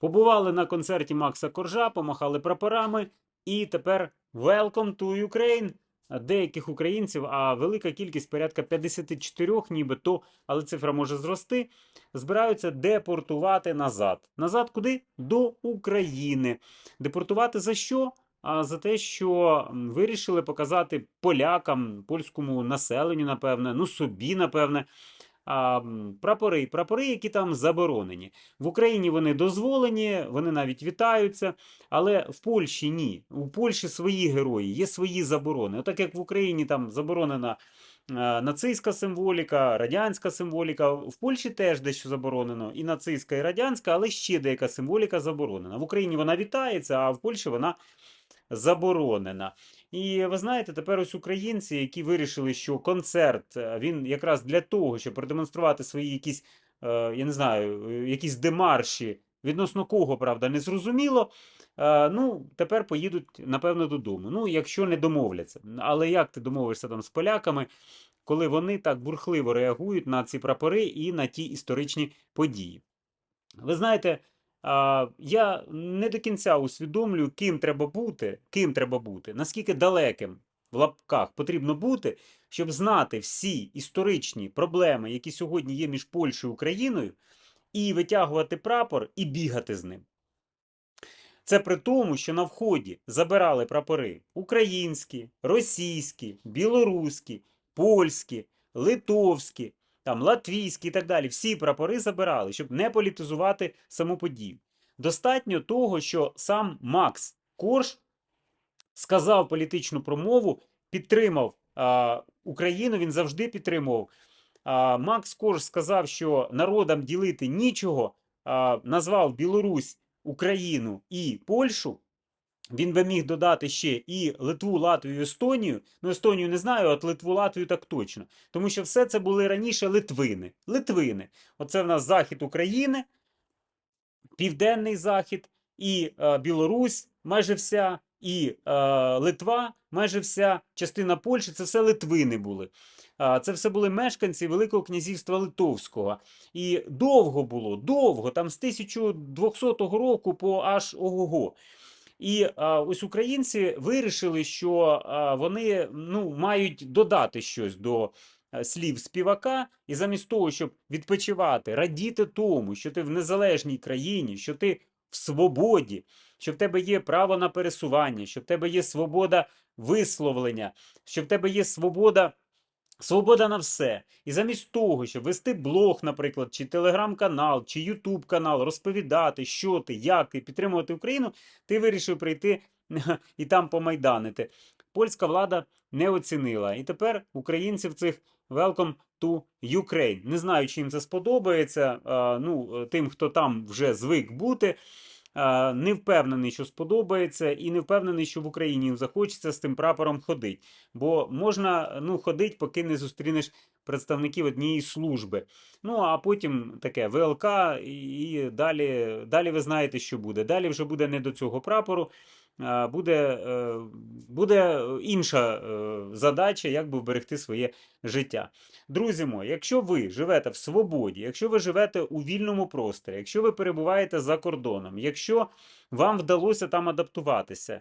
Побували на концерті Макса Коржа, помахали прапорами, і тепер Welcome to Ukraine. Деяких українців, а велика кількість, порядка 54 нібито, але цифра може зрости, збираються депортувати назад. Назад куди? До України. Депортувати за що? А за те, що вирішили показати полякам, польському населенню, напевне, ну собі, напевне, а, прапори, прапори, які там заборонені. В Україні вони дозволені, вони навіть вітаються, але в Польщі ні. У Польщі свої герої, є свої заборони. Отак як в Україні там заборонена нацистська символіка, радянська символіка. В Польщі теж дещо заборонено, і нацистська, і радянська, але ще деяка символіка заборонена. В Україні вона вітається, а в Польщі вона заборонена. І ви знаєте, тепер ось українці, які вирішили, що концерт е, він якраз для того, щоб продемонструвати свої якісь, е, я не знаю, е, якісь демарші, відносно кого, правда, не зрозуміло. Ну, тепер поїдуть, напевно, додому. Ну, якщо не домовляться. Але як ти домовишся там з поляками, коли вони так бурхливо реагують на ці прапори і на ті історичні події? Ви знаєте, я не до кінця усвідомлюю, ким треба бути, ким треба бути, наскільки далеким в лапках потрібно бути, щоб знати всі історичні проблеми, які сьогодні є між Польщею і Україною, і витягувати прапор і бігати з ним. Це при тому, що на вході забирали прапори українські, російські, білоруські, польські, литовські, там латвійські і так далі. Всі прапори забирали, щоб не політизувати саму подію. Достатньо того, що сам Макс Корж сказав політичну промову, підтримав а, Україну. Він завжди підтримував. А, Макс Корж сказав, що народам ділити нічого, а, назвав Білорусь, Україну і Польщу. Він би міг додати ще і Литву, Латвію, Естонію. Ну, Естонію не знаю, от Литву, Латвію так точно. Тому що все це були раніше Литвини. Литвини. Оце в нас захід України, Південний Захід, і е, Білорусь, майже вся, і е, Литва, майже вся частина Польщі це все Литвини були. Це все були мешканці Великого князівства Литовського. І довго було, довго, там з 1200 року по аж ого-го. І а, ось українці вирішили, що а, вони ну, мають додати щось до слів співака, і замість того, щоб відпочивати, радіти тому, що ти в незалежній країні, що ти в свободі, що в тебе є право на пересування, що в тебе є свобода висловлення, що в тебе є свобода. Свобода на все. І замість того, щоб вести блог, наприклад, чи телеграм-канал, чи Ютуб канал, розповідати, що ти, як ти, підтримувати Україну, ти вирішив прийти і там помайданити. Польська влада не оцінила. І тепер українців цих welcome to Ukraine. Не знаю, чи їм це сподобається. Ну, тим, хто там вже звик бути. А, Не впевнений, що сподобається, і не впевнений, що в Україні захочеться з тим прапором ходити. Бо можна ну, ходити, поки не зустрінеш представників однієї служби. Ну а потім таке ВЛК, і далі, далі ви знаєте, що буде. Далі вже буде не до цього прапору. А Буде, е, буде інша е, задача, як би вберегти своє життя. Друзі мої, якщо ви живете в свободі, якщо ви живете у вільному просторі, якщо ви перебуваєте за кордоном, якщо вам вдалося там адаптуватися,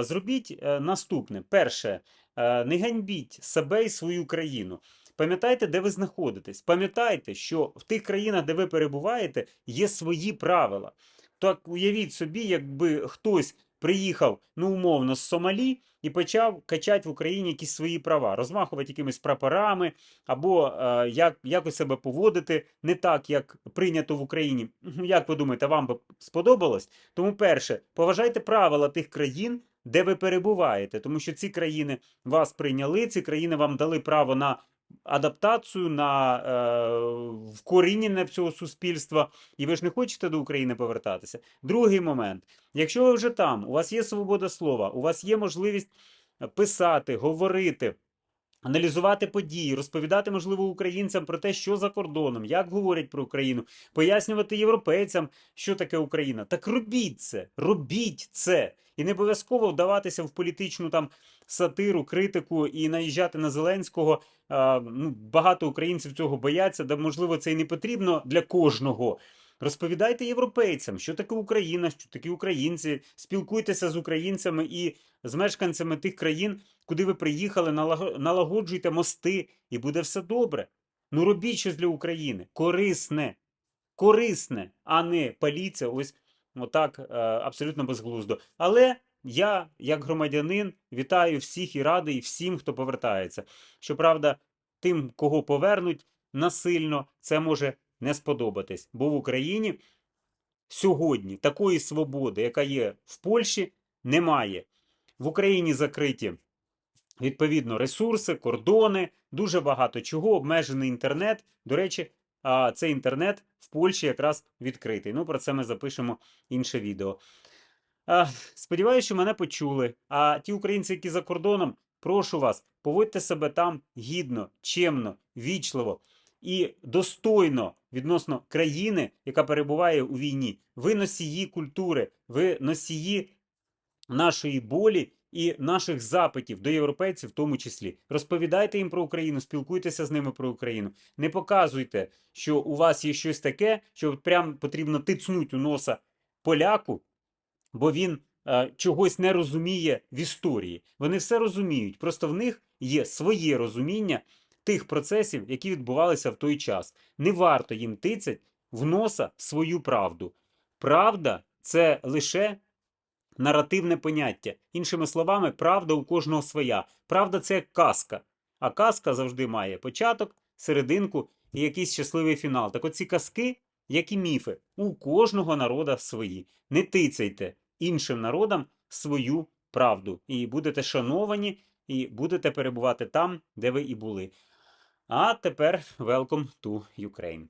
зробіть е, наступне: перше, е, не ганьбіть себе і свою країну. Пам'ятайте, де ви знаходитесь. Пам'ятайте, що в тих країнах, де ви перебуваєте, є свої правила. Так уявіть собі, якби хтось приїхав ну умовно з Сомалі і почав качати в Україні якісь свої права, розмахувати якимись прапорами, або е, як, якось себе поводити не так, як прийнято в Україні. Ну, Як ви думаєте, вам би сподобалось? Тому, перше, поважайте правила тих країн, де ви перебуваєте, тому що ці країни вас прийняли, ці країни вам дали право на адаптацію, на е, вкорінення цього суспільства, і ви ж не хочете до України повертатися. Другий момент: якщо ви вже там, у вас є свобода слова, у вас є можливість писати, говорити. Аналізувати події, розповідати, можливо, українцям про те, що за кордоном, як говорять про Україну, пояснювати європейцям, що таке Україна. Так робіть це, робіть це. І не обов'язково вдаватися в політичну там сатиру, критику і наїжджати на Зеленського. Ну, багато українців цього бояться, да можливо це і не потрібно для кожного. Розповідайте європейцям, що таке Україна, що таке українці. Спілкуйтеся з українцями і з мешканцями тих країн, куди ви приїхали, налагоджуйте мости, і буде все добре. Ну робіть щось для України. Корисне. Корисне, а не паліться ось отак е, абсолютно безглуздо. Але я, як громадянин, вітаю всіх і радий всім, хто повертається. Щоправда, тим, кого повернуть насильно, це може не сподобатись. Бо в Україні сьогодні такої свободи, яка є в Польщі, немає. В Україні закриті відповідно ресурси, кордони, дуже багато чого, обмежений інтернет. До речі, цей інтернет в Польщі якраз відкритий. Ну, про це ми запишемо інше відео. Сподіваюся, що мене почули. А ті українці, які за кордоном, прошу вас, поводьте себе там гідно, чемно, вічливо і достойно відносно країни, яка перебуває у війні. Ви носії культури, ви носії нашої болі і наших запитів до європейців, в тому числі. Розповідайте їм про Україну, спілкуйтеся з ними про Україну. Не показуйте, що у вас є щось таке, що прям потрібно тицнуть у носа поляку, бо він е, чогось не розуміє в історії. Вони все розуміють, просто в них є своє розуміння тих процесів, які відбувалися в той час. Не варто їм тицять в носа свою правду. Правда це лише наративне поняття. Іншими словами, правда у кожного своя. Правда це як казка. А казка завжди має початок, серединку і якийсь щасливий фінал. Так оці казки, як і міфи, у кожного народа свої. Не тицяйте іншим народам свою правду. І будете шановані, і будете перебувати там, де ви і були. А тепер welcome to Ukraine.